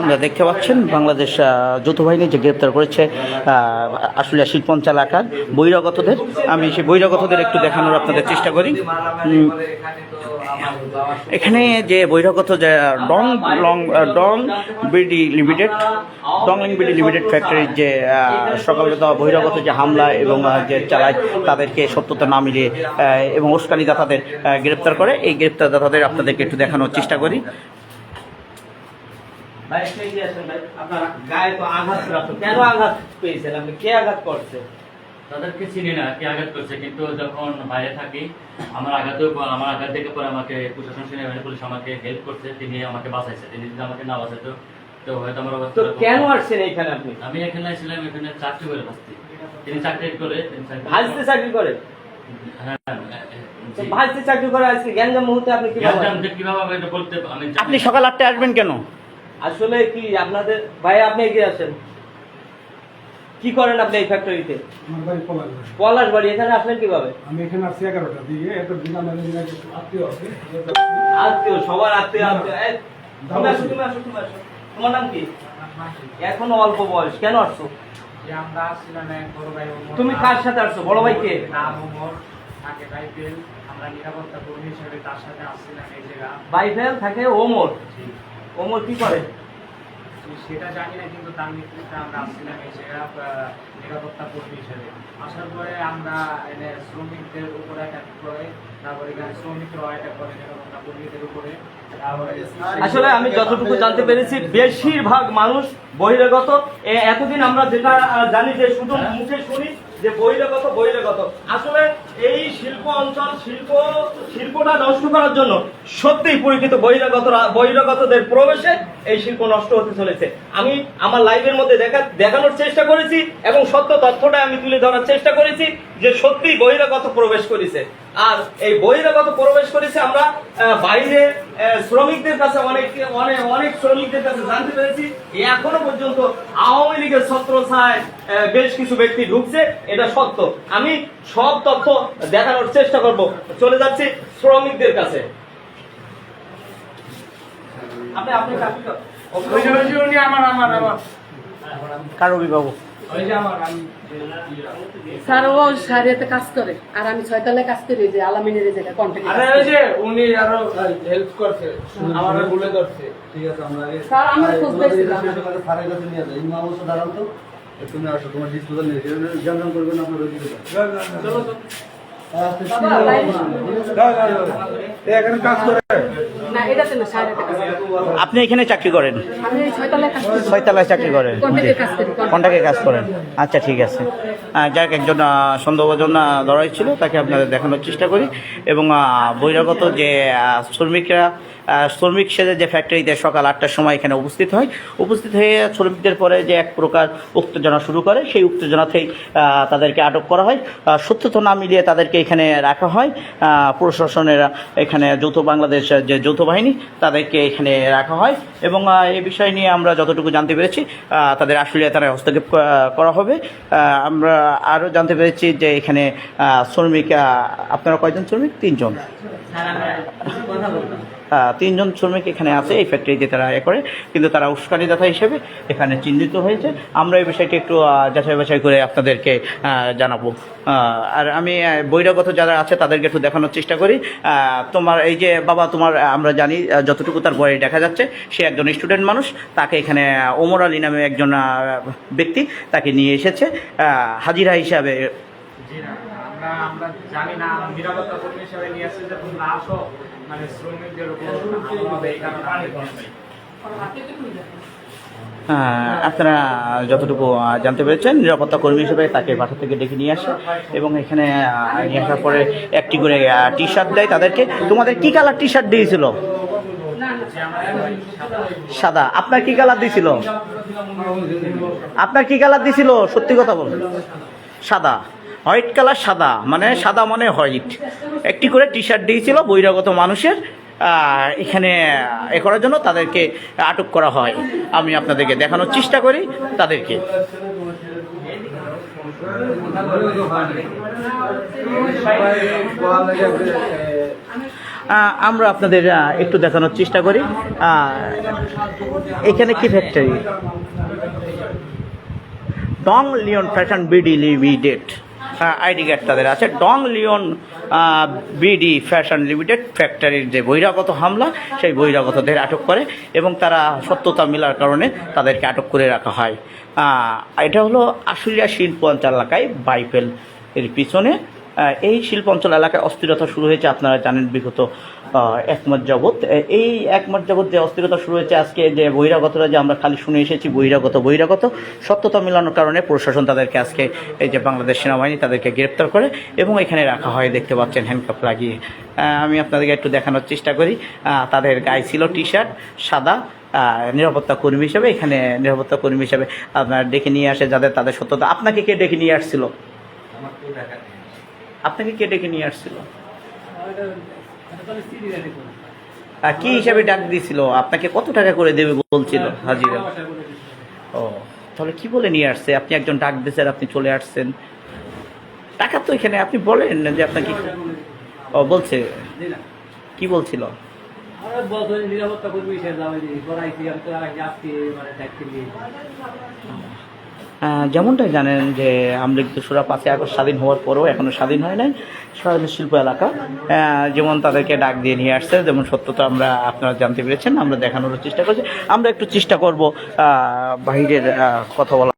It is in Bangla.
আমরা দেখতে পাচ্ছেন বাংলাদেশ যৌথ বাহিনী যে গ্রেপ্তার করেছে আশুলিয়া শিল্পঞ্চ এলাকার বহিরাগতদের। আমি সেই বহিরাগতদের একটু দেখানোর আপনাদের চেষ্টা করি। এখানে যে বহিরাগত যে Dong, long Dong BD limited, Dong BD limited ফ্যাক্টরির যে সকালবেলা বহিরাগত যে হামলা এবং যে চালায়, তাদেরকে সত্যতা না মিলিয়ে এবং উস্কানিদাতাদের গ্রেপ্তার করে। এই গ্রেপ্তারদাতাদের আপনাদেরকে একটু দেখানোর চেষ্টা করি। ভাই একটু এগিয়ে ভাই আপনার গায়ে তো আঘাত প্রাপ্ত কেন আঘাত পেয়েছেন? আপনি কে আঘাত করছে তাদেরকে চিনি না কে আঘাত করছে? কিন্তু যখন বাইরে থাকি আমার আঘাতেও আমার আঘাত দেখে পরে আমাকে প্রশাসন সেনাবাহিনী পুলিশ আমাকে হেল্প করছে তিনি আমাকে বাঁচাইছে তিনি যদি আমাকে না বাঁচাইতো তো হয়তো আমার অবস্থা কেন আসছেন এইখানে আপনি? আমি এখানে ছিলাম এখানে চাকরি করে তিনি চাকরি করে তিনি চাকরি- ভাজতে চাকরি করে? হ্যাঁ, হ্যাঁ, ভাজতে চাকরি করে আজকে গ্যাঞ্জাম মুহূর্তে আপনি কি কীভাবে এটা বলতে আমি আপনি সকাল আটটায় আসবেন কেন? আসলে কি আপনাদের ভাই আপনি এগিয়ে আসেন। কি করেন আপনি এই ফ্যাক্টরিতে পলাশ বাড়ি। এখানে আসলেন কীভাবে? আমি এখানে আসছি এগারোটা একটা দিলাম আত্মীয় আছে। আত্মীয় সবার আত্মীয় আত্মীয়। তুমি আসো তুমি আসো তুমি আসো। তোমার নাম কি? এখনও অল্প বয়স কেন আসছো? যে আমরা আসছিলাম এক বড় ভাই ওমর তুমি কার সাথে আসছো? বড় ভাই কে? নাম ওমর তাকে রাইফেল আমরা নিরাপত্তা কর্মী হিসেবে তার সাথে আসছিলাম এই জায়গা। বাইফেল থাকে ওমর ওমর কি করে? সেটা জানি না কিন্তু তার নেতৃত্বে আমরা আসছিলাম এই জায়গা নিরাপত্তা কর্মী হিসেবে। আসার পরে আমরা এনে শ্রমিকদের উপরে অ্যাটাক করে তারপরে এখানে শ্রমিকরাও অ্যাটাক করে নিরাপত্তা কর্মীদের উপরে। আসলে আমি যতটুকু জানতে পেরেছি বেশিরভাগ মানুষ বহিরাগত। এতদিন আমরা যেটা জানি যে শুধু মুখে শুনি যে বহিরাগত বহিরাগত আসলে এই শিল্প অঞ্চল, শিল্প, শিল্পটা নষ্ট করার জন্য সত্যিই পরিচিত বহিরাগত বহিরাগতদের প্রবেশে এই শিল্প নষ্ট হতে চলেছে। আমি আমার লাইভের মধ্যে দেখা, দেখানোর চেষ্টা করেছি এবং সত্য তথ্যটা আমি তুলে ধরার চেষ্টা করেছি যে সত্যিই বহিরাগত প্রবেশ করেছে। আর এই বহিরাগত প্রবেশ করেছে আমরা আহ, বাইরে শ্রমিকদের কাছে অনেক অনেক অনেক শ্রমিকদের কাছে জানতে পেরেছি। এখনও পর্যন্ত আওয়ামী লীগের ছত্রছায় আহ, বেশ কিছু ব্যক্তি ঢুকছে এটা সত্য। আমি সব তথ্য দেখানোর চেষ্টা করব। চলে যাচ্ছি শ্রমিকদের কাছে। আপনি আপনি কার আমি স্যার ও সারিয়াতে কাজ করে। আর আমি ছয়তলায় কাজ করি যে আলামিনের কন্ট্যাক্ট আরে ওই যে উনি আরও হেল্প করছে। আমার বলে করছে ঠিক আছে আমরা স্যার, আমরা খোঁজ। স্যারের কাছে নিয়ে যাই। ইমাম অবশ্য তো। তুমি আসো তোমার ডিসপোজাল নিয়ে করবেন আপনার রোগী চলো তো। আপনি এখানে চাকরি করেন? ছয়তলায় চাকরি করেন। কন্টাকে কাজ করেন। আচ্ছা ঠিক আছে। যাক একজন আহ, লড়াই ছিল তাকে আপনাদের দেখানোর চেষ্টা করি। এবং বহিরাগত যে শ্রমিকরা শ্রমিক সেজে যে ফ্যাক্টরিতে সকাল আটটার সময় এখানে উপস্থিত হয় উপস্থিত হয়ে শ্রমিকদের পরে যে এক প্রকার উত্তেজনা শুরু করে সেই উত্তেজনাতেই তাদেরকে আটক করা হয়। সত্যতা না মিলিয়ে তাদেরকে এখানে রাখা হয়। প্রশাসনের এখানে যৌথ বাংলাদেশ যে যৌথ বাহিনী তাদেরকে এখানে রাখা হয়। এবং এই বিষয় নিয়ে আমরা যতটুকু জানতে পেরেছি তাদের আশুলিয়া তারা হস্তক্ষেপ করা হবে। আমরা আরও জানতে পেরেছি যে এখানে শ্রমিক আপনারা কয়জন শ্রমিক? তিনজন। তিনজন শ্রমিক এখানে আছে এই ফ্যাক্টরিতে তারা এ করে। কিন্তু তারা উস্কানিদাতা হিসেবে এখানে চিহ্নিত হয়েছে। আমরা এই বিষয়টি একটু যাচাই বাছাই করে আপনাদেরকে জানাব। আর আমি আহ, বহিরাগত যারা আছে তাদেরকে একটু দেখানোর চেষ্টা করি। তোমার এই যে বাবা তোমার আমরা জানি যতটুকু তার বয়স দেখা যাচ্ছে সে একজন স্টুডেন্ট মানুষ। তাকে এখানে ওমর আলী নামে একজন ব্যক্তি তাকে নিয়ে এসেছে। হাজিরা হিসাবে। আমরা আমরা জানি না নিরাপত্তা কর্মী হিসেবে নিয়ে আসছে যে তোমরা আসো মানে শ্রমিকদের উপর হবে এই কারণে আপনারা যতটুকু জানতে পেরেছেন, নিরাপত্তা কর্মী হিসেবে তাকে বাসা থেকে ডেকে নিয়ে আসে এবং এখানে নিয়ে আসার পরে একটি করে টি শার্ট দেয় তাদেরকে। তোমাদের কি কালার টি শার্ট দিয়েছিল? সাদা। আপনার কি কালার দিয়েছিল? আপনার কি কালার দিয়েছিল? সত্যি কথা বল। সাদা। হোয়াইট কালার সাদা। মানে সাদা মানে হোয়াইট একটি করে টি শার্ট দিয়েছিল বহিরাগত মানুষের। এখানে এ করার জন্য তাদেরকে আটক করা হয়। আমি আপনাদেরকে দেখানোর চেষ্টা করি তাদেরকে। আমরা আপনাদের একটু দেখানোর চেষ্টা করি। এখানে কি factory Dong Leon fashion BD limited ID card তাদের আছে। Dong Leon BD fashion limited ফ্যাক্টরির যে বহিরাগত হামলা, সেই বহিরাগতদের আটক করে এবং তারা সত্যতা মেলার কারণে তাদেরকে আটক করে রাখা হয়। এটা হলো আশুলিয়া শিল্প অঞ্চল এলাকায় বাইপেল এর পিছনে। এই শিল্প অঞ্চল এলাকায় অস্থিরতা শুরু হয়েছে আপনারা জানেন বিগত আহ, এক মাস যাবৎ এই এক মাস যাবৎ যে অস্থিরতা শুরু হয়েছে আজকে যে বহিরাগতরা যে আমরা খালি শুনে এসেছি বহিরাগত বহিরাগত সত্যতা মিলানোর কারণে প্রশাসন তাদেরকে আজকে এই যে বাংলাদেশ সেনাবাহিনী তাদেরকে গ্রেপ্তার করে এবং এখানে রাখা হয় দেখতে পাচ্ছেন হ্যান্ডকাপ লাগিয়ে। আমি আপনাদেরকে একটু দেখানোর চেষ্টা করি। তাদের গায়ে ছিল টি শার্ট সাদা নিরাপত্তা কর্মী হিসেবে এখানে নিরাপত্তা কর্মী হিসেবে আপনার ডেকে নিয়ে আসে যাদের তাদের সত্যতা। আপনাকে কে ডেকে নিয়ে আসছিল? আপনাকে কে ডেকে নিয়ে আসছিল? কি হিসাবে ডাক দিয়েছিল আপনাকে কত টাকা করে দেবে বলছিল হাজিরা? ও তাহলে কি বলে নিয়ে আসছে? আপনি একজন ডাক দিয়েছেন আপনি চলে আসছেন। টাকা তো এখানে আপনি বলেন যে আপনাকে ও বলছে। কি বলছিল? নিরাপত্তা কর্মী যেমনটাই জানেন যে আমরা দোসরা পাঁচই আগস্ট স্বাধীন হওয়ার পরেও এখনও স্বাধীন হয় নাই স্বাধীন শিল্প এলাকা। যেমন তাদেরকে ডাক দিয়ে নিয়ে আসছে, যেমন সত্যতা আমরা আপনারা জানতে পেরেছেন, আমরা দেখানোর চেষ্টা করছি। আমরা একটু চেষ্টা করব বাহিরের কথা বলা